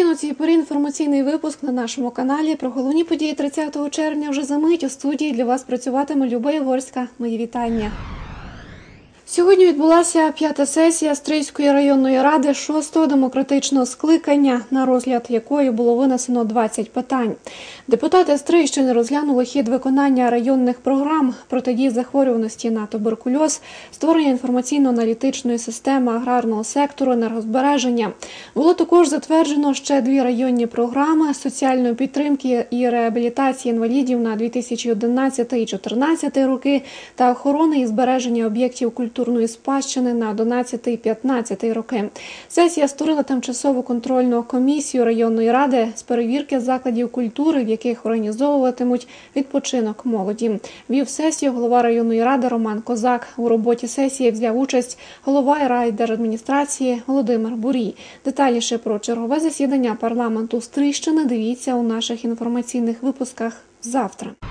Традиційно цій порі інформаційний випуск на нашому каналі про головні події 30 червня вже за мить у студії для вас працюватиме Люба Єгорська. Мої вітання. Сьогодні відбулася п'ята сесія Стрийської районної ради 6-го демократичного скликання, на розгляд якої було винесено 20 питань. Депутати Стрийщини розглянули хід виконання районних програм протидії захворюваності на туберкульоз, створення інформаційно-аналітичної системи аграрного сектору, енергозбереження. Було також затверджено ще дві районні програми соціальної підтримки і реабілітації інвалідів на 2011 і 2014 роки та охорони і збереження об'єктів культурної спадщини на 11 і 15 роки. Сесія створила тимчасову контрольну комісію районної ради з перевірки закладів культури, в яких організовуватимуть відпочинок молоді. Вів сесію голова районної ради Роман Козак. У роботі сесії взяв участь голова райдержадміністрації Володимир Бурій. Детальніше про чергове засідання парламенту Стрищини дивіться у наших інформаційних випусках завтра.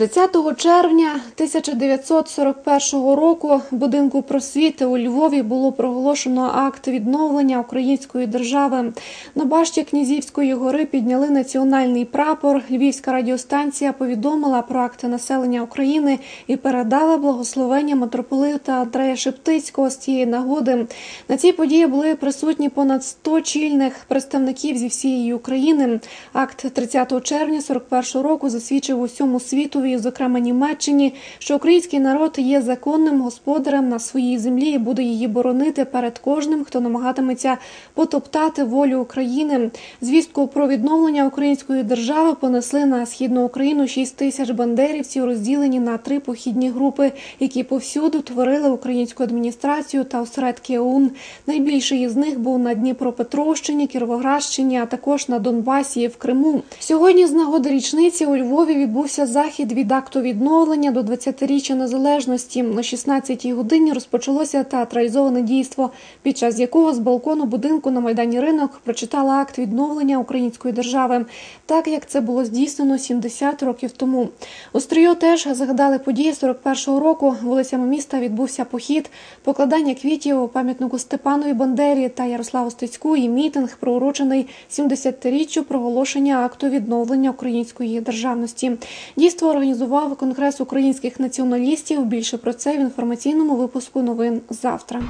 30 червня 1941 року в будинку просвіти у Львові було проголошено акт відновлення української держави. На башті Князівської гори підняли національний прапор. Львівська радіостанція повідомила про акти населення України і передала благословення митрополита Андрея Шептицького з цієї нагоди. На цій події були присутні понад 100 чільних представників зі всієї України. Акт 30 червня 41 року засвідчив усьому світові, зокрема Німеччині, що український народ є законним господарем на своїй землі і буде її боронити перед кожним, хто намагатиметься потоптати волю України. Звістку про відновлення української держави понесли на східну Україну 6 тисяч бандерівців, розділені на три похідні групи, які повсюду творили українську адміністрацію та осередки ОУН. Найбільший із них був на Дніпропетровщині, Кіровоградщині, а також на Донбасі і в Криму. Сьогодні з нагоди річниці у Львові відбувся захід від акту відновлення до 20-річчя незалежності. На 16-й годині розпочалося театралізоване дійство, під час якого з балкону будинку на майдані ринок прочитала акт відновлення української держави, так як це було здійснено 70 років тому. У Стрийо теж згадали події 41-го року. Вулицями міста відбувся похід, покладання квітів у пам'ятнику Степанові Бандері та Ярославу Стецьку і мітинг, приурочений 70-річчю проголошення акту відновлення української державності. Дійство організував Конгрес українських націоналістів. Більше про це в інформаційному випуску новин завтра.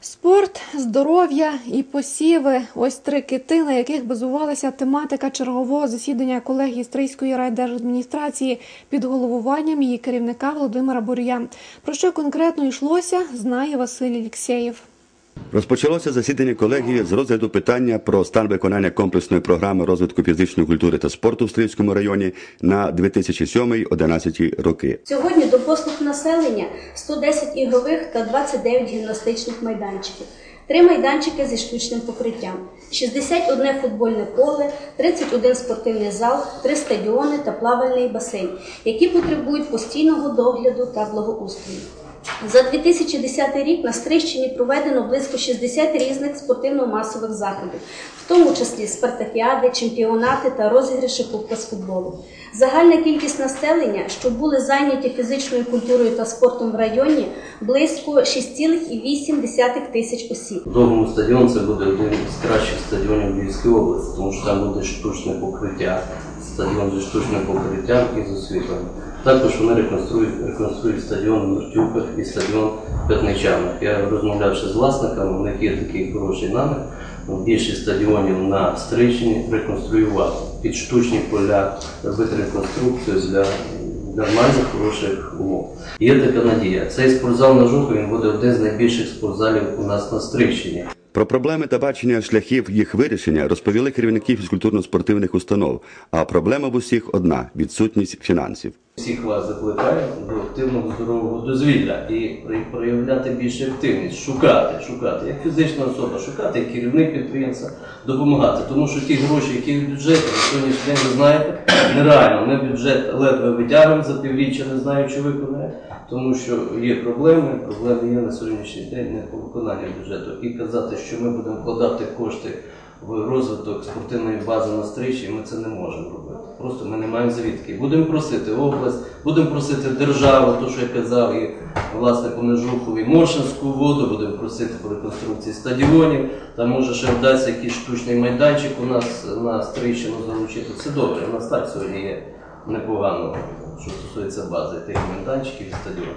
Спорт, здоров'я і посіви ось три кити, на яких базувалася тематика чергового засідання колегії Стрийської райдержадміністрації під головуванням її керівника Володимира Буря. Про що конкретно йшлося, знає Василь Ліксєєв. Розпочалося засідання колегії з розгляду питання про стан виконання комплексної програми розвитку фізичної культури та спорту в Стрийському районі на 2007-2011 роки. Сьогодні до послуг населення 110 ігрових та 29 гімнастичних майданчиків. Три майданчики зі штучним покриттям, 61 футбольне поле, 31 спортивний зал, 3 стадіони та плавальний басейн, які потребують постійного догляду та благоустрою. За 2010 рік на Стрищині проведено близько 60 різних спортивно-масових заходів, в тому числі спартакіади, чемпіонати та розіграші Кубка з футболу. Загальна кількість населення, що були зайняті фізичною культурою та спортом в районі, близько 6,8 тисяч осіб. Довгому стадіон це буде один з кращих стадіонів Львівської області, тому що там буде штучне покриття, стадіон зі штучним покриттям і з освітленням. Також вони реконструюють, реконструюють стадіон в Мертюках і стадіон в. Я розмовляв ще з власниками, у них є такий хороший намір. Більшість стадіонів на Стрийщині реконструювати під штучні поля, робити реконструкцію для нормальних, хороших умов. Є така надія. Цей спортзал на Жуку він буде один з найбільших спортзалів у нас на Стрийщині. Про проблеми та бачення шляхів їх вирішення розповіли керівники фізкультурно-спортивних установ. А проблема в усіх одна відсутність фінансів. Всіх вас закликаю до активного здорового дозвілля і проявляти більше активність, шукати, шукати, як фізична особа, шукати, як керівник підприємства, допомагати. Тому що ті гроші, які в бюджеті, на сьогоднішній день ви знаєте, нереально. Ми бюджет ледве витягуємо за півріччя, не знаю, чи виконає, тому що є проблеми. Проблеми є на сьогоднішній день не по виконанню бюджету. І казати, що ми будемо вкладати кошти в розвиток спортивної бази на стрічі, ми це не можемо робити. Просто ми не маємо звідки. Будемо просити область, будемо просити державу, то що я казав, і власне по Нежухову, і Моршинську воду, будемо просити по реконструкції стадіонів. Там може ще вдасться якийсь штучний майданчик у нас на Стрийщину залучити. Все добре, у нас так сьогодні є непогано, що стосується бази тих майданчиків і стадіонів.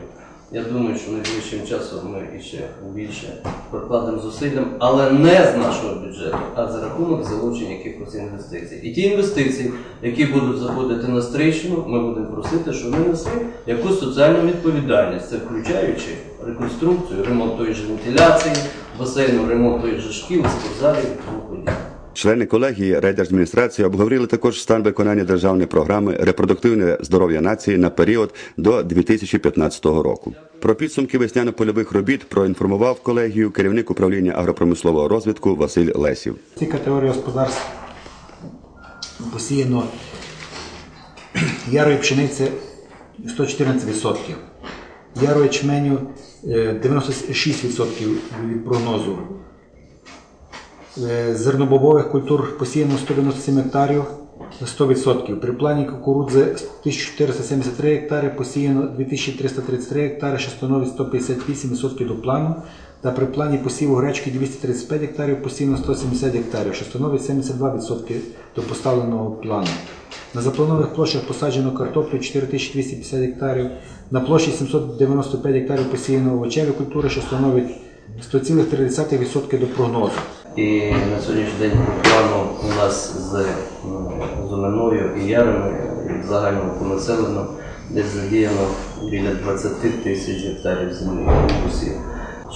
Я думаю, що найближчим часом ми ще більше прокладемо зусиллям, але не з нашого бюджету, а за рахунок залучення якихось інвестицій. І ті інвестиції, які будуть заходити на стрийщину, ми будемо просити, щоб вони несли якусь соціальну відповідальність, це включаючи реконструкцію, ремонт тої ж вентиляції, басейну, ремонт тої ж шкіл, спортзалів і тому подібне. Члени колегії райдержадміністрації обговорили також стан виконання державної програми репродуктивне здоров'я нації на період до 2015 року. Про підсумки весняно-польових робіт проінформував колегію керівник управління агропромислового розвитку Василь Лесів. В цій категорії господарств посіяно ярої пшениці 114%, ярої ячменю е, 96% від прогнозу. Е, Зернобобових культур посіяно 197 гектарів 100%. При плані кукурудзи 1473 гектари посіяно 2333 гектари, що становить 158% до плану. Та при плані посіву гречки 235 гектарів посіяно 170 гектарів, що становить 72% до поставленого плану. На запланованих площах посаджено картоплю 4250 гектарів, на площі 795 гектарів посіяно овочеві культури, що становить 100,3% до прогнозу. І на сьогоднішній день по плану у нас з м, Зуминою і Ярами і загально по населенню десь задіяно біля 20 тисяч гектарів землі посів.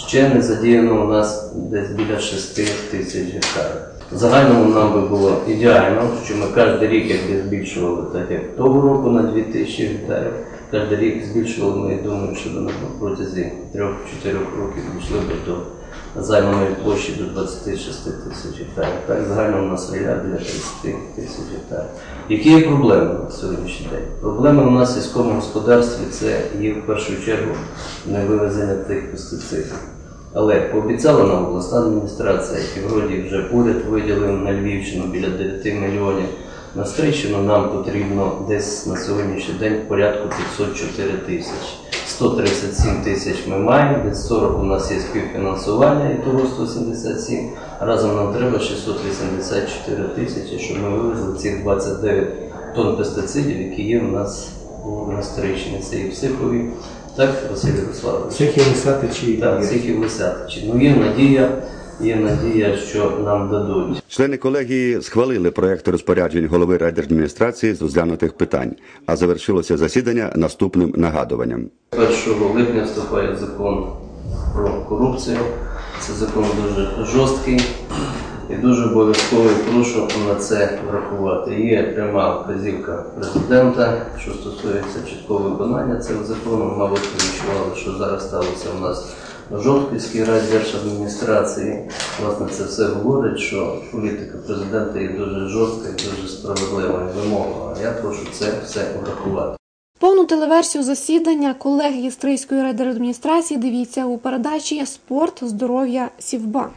Ще не задіяно у нас десь біля 6 тисяч гектарів. В загальному нам би було ідеально, що ми кожен рік якби збільшували, так як того року на 2 тисячі гектарів. Кожен рік збільшували, ми думаю, що протязі 3-4 років дійшли би до займаної площі до 26 тисяч гектарів. Так, загально у нас ріля біля 30 тисяч гектарів. Які є проблеми на сьогоднішній день? Проблеми у нас в сільському господарстві це є в першу чергу невивезення тих пестицидів. Але пообіцяла нам обласна адміністрація, і вроді вже уряд виділив на Львівщину біля 9 мільйонів. На Стрийщину нам потрібно десь на сьогоднішній день порядку 504 тисячі. 137 тисяч ми маємо, десь 40 у нас є співфінансування, і того 177. Разом нам треба 684 тисячі, щоб ми вивезли цих 29 тонн пестицидів, які є у нас у на Це і психові. Так, Василь Ярославович? Всіх є лисати чи Так, всіх є Лисятичі. Ну є надія, є надія, що нам дадуть. Члени колегії схвалили проект розпоряджень голови райдержадміністрації з розглянутих питань, а завершилося засідання наступним нагадуванням. 1 липня вступає закон про корупцію. Це закон дуже жорсткий і дуже обов'язково прошу на це врахувати. Є пряма вказівка президента, що стосується чіткого виконання цього закону. Мабуть, відчували, що зараз сталося у нас Жовківській райдержадміністрації. Власне, це все говорить, що політика президента є дуже жорстка і дуже справедлива і вимогова. А я прошу це все врахувати. Повну телеверсію засідання колегії Стрийської райдержадміністрації дивіться у передачі Спорт, здоров'я, сівба.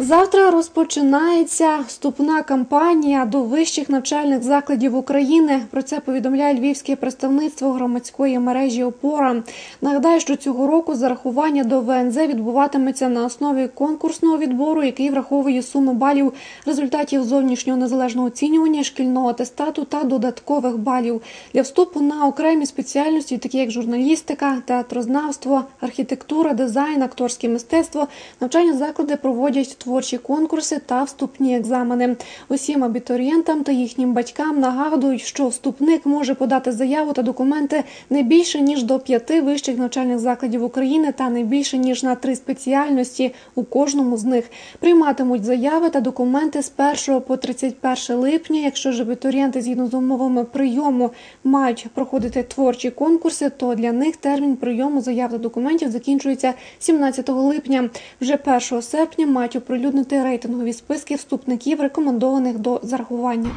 Завтра розпочинається вступна кампанія до вищих навчальних закладів України. Про це повідомляє львівське представництво громадської мережі Опора. Нагадаю, що цього року зарахування до ВНЗ відбуватиметься на основі конкурсного відбору, який враховує суму балів результатів зовнішнього незалежного оцінювання, шкільного атестату та додаткових балів для вступу на окремі спеціальності, такі як журналістика, театрознавство, архітектура, дизайн, акторське мистецтво. Навчальні заклади проводять творчі конкурси та вступні екзамени. Усім абітурієнтам та їхнім батькам нагадують, що вступник може подати заяву та документи не більше ніж до п'яти вищих навчальних закладів України та не більше ніж на три спеціальності у кожному з них. Прийматимуть заяви та документи з 1 по 31 липня. Якщо ж абітурієнти згідно з умовами прийому мають проходити творчі конкурси, то для них термін прийому заяв та документів закінчується 17 липня. Вже 1 серпня мають оприлюднити рейтингові списки вступників, рекомендованих до зарахування.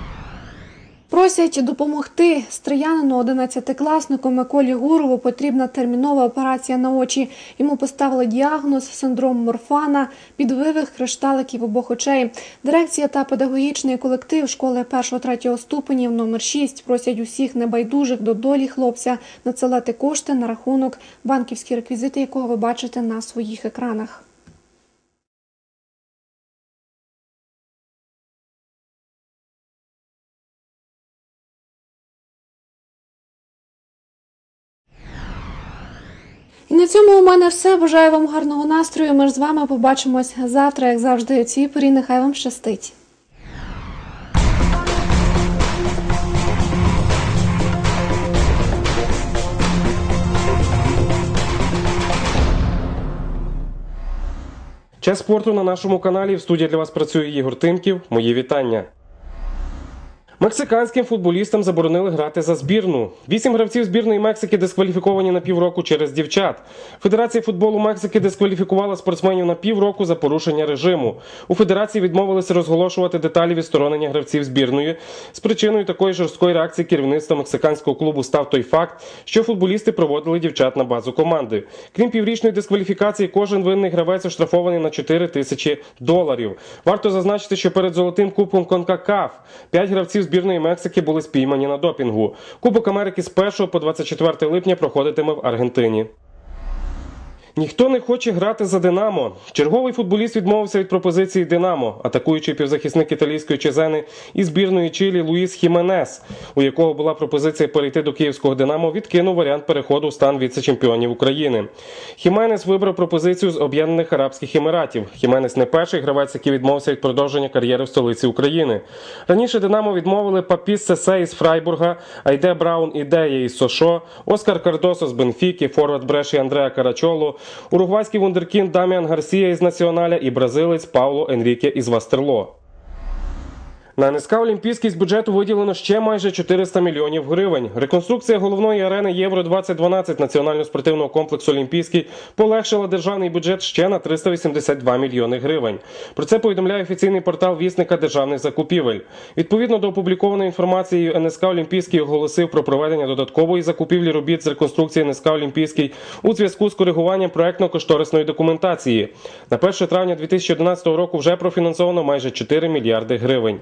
Просять допомогти стріянину 11-класнику Миколі Гурову потрібна термінова операція на очі. Йому поставили діагноз синдром морфана, підвивих кришталиків обох очей. Дирекція та педагогічний колектив школи 1-3 ступенів номер 6 просять усіх небайдужих до долі хлопця надсилати кошти на рахунок, банківські реквізити якого ви бачите на своїх екранах. І на цьому у мене все. Бажаю вам гарного настрою. Ми ж з вами побачимось завтра, як завжди, у цій порі. Нехай вам щастить. Час спорту на нашому каналі. В студії для вас працює Ігор Тимків. Мої вітання. Мексиканським футболістам заборонили грати за збірну. Вісім гравців збірної Мексики дискваліфіковані на півроку через дівчат. Федерація футболу Мексики дискваліфікувала спортсменів на півроку за порушення режиму. У федерації відмовилися розголошувати деталі відсторонення гравців збірної. З причиною такої жорсткої реакції керівництва мексиканського клубу став той факт, що футболісти проводили дівчат на базу команди. Крім піврічної дискваліфікації, кожен винний гравець оштрафований на 4 тисячі доларів. Варто зазначити, що перед золотим кубком Конкакаф п'ять гравців збірної Мексики були спіймані на допінгу. Кубок Америки з 1 по 24 липня проходитиме в Аргентині. Ніхто не хоче грати за Динамо. Черговий футболіст відмовився від пропозиції Динамо, атакуючий півзахисник італійської Чезени і збірної Чилі Луїс Хіменес, у якого була пропозиція перейти до київського Динамо, відкинув варіант переходу в стан віце-чемпіонів України. Хіменес вибрав пропозицію з Об'єднаних Арабських Еміратів. Хіменес не перший гравець, який відмовився від продовження кар'єри в столиці України. Раніше Динамо відмовили Папіс Сесе із Фрайбурга, Айде Браун Ідея із Сошо, Оскар Кардосо з Бенфіки, Форвард Бреші Андреа Карачоло, уругвайський вундеркінд Даміан Гарсія із Націоналя і бразилець Пауло Енріке із Вастерло. На НСК Олімпійський з бюджету виділено ще майже 400 мільйонів гривень. Реконструкція головної арени Євро 2012 національного спортивного комплексу Олімпійський полегшила державний бюджет ще на 382 мільйони гривень. Про це повідомляє офіційний портал вісника державних закупівель. Відповідно до опублікованої інформації, НСК Олімпійський оголосив про проведення додаткової закупівлі робіт з реконструкції НСК Олімпійський у зв'язку з коригуванням проектно-кошторисної документації. На 1 травня 2011 року вже профінансовано майже 4 мільярди гривень.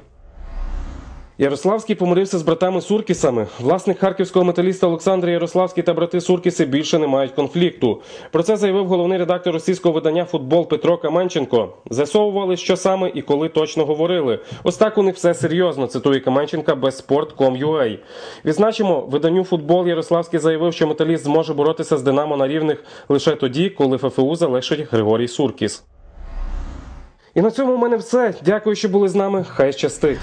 Ярославський помирився з братами Суркісами. Власник харківського металіста Олександр Ярославський та брати Суркіси більше не мають конфлікту. Про це заявив головний редактор російського видання Футбол Петро Каменченко. З'ясовували, що саме і коли точно говорили. Ось так у них все серйозно. Цитує Каменченка без sport.com.ua. Відзначимо, виданню футбол Ярославський заявив, що металіст зможе боротися з Динамо на рівних лише тоді, коли ФФУ залишить Григорій Суркіс. І на цьому в мене все. Дякую, що були з нами. Хай щастить.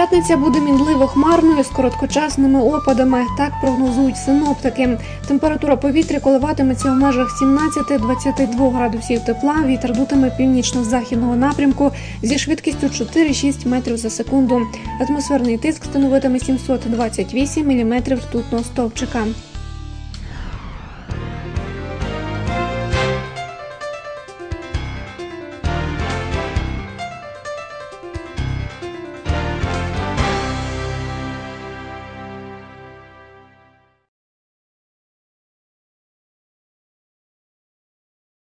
П'ятниця буде мінливо хмарною з короткочасними опадами. Так прогнозують синоптики. Температура повітря коливатиметься в межах 17-22 градусів тепла. Вітер дутиме північно-західного напрямку зі швидкістю 4-6 метрів за секунду. Атмосферний тиск становитиме 728 міліметрів ртутного стовпчика.